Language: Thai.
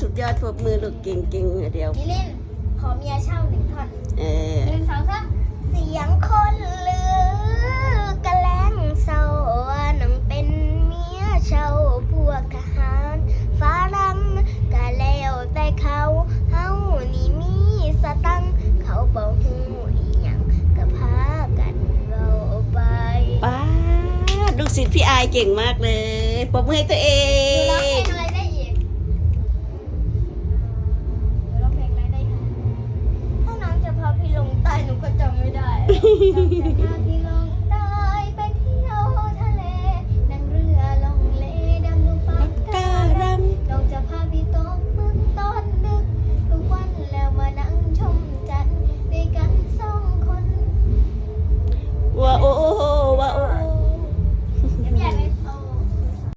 สุดยอดปรบมือลูกเก่งเก่งๆเดี๋ยวมิลินขอเมียเช่าหนึ่งท่อนเออหนึ่งสองสามเสียงคนลือกระแลงเศร้าว่าหนังเป็นเมียเช่าพวกทหารฝรั่งกะแล้วแต่เขาเฮานี่มีสตังค์เขาบอกหูอีหยังก็พากันเราไปป้าดลูกศิษย์พี่อายเก่งมากเลยปรบมือให้ตัวเอหนูร้องเพล ง งอะไรได้อีกหนูร้องเพลงอะไรได้อีกถ้าน้องจะพาพี่ลงใต้หนู ก็จำไม่ได้จำแต่หน้า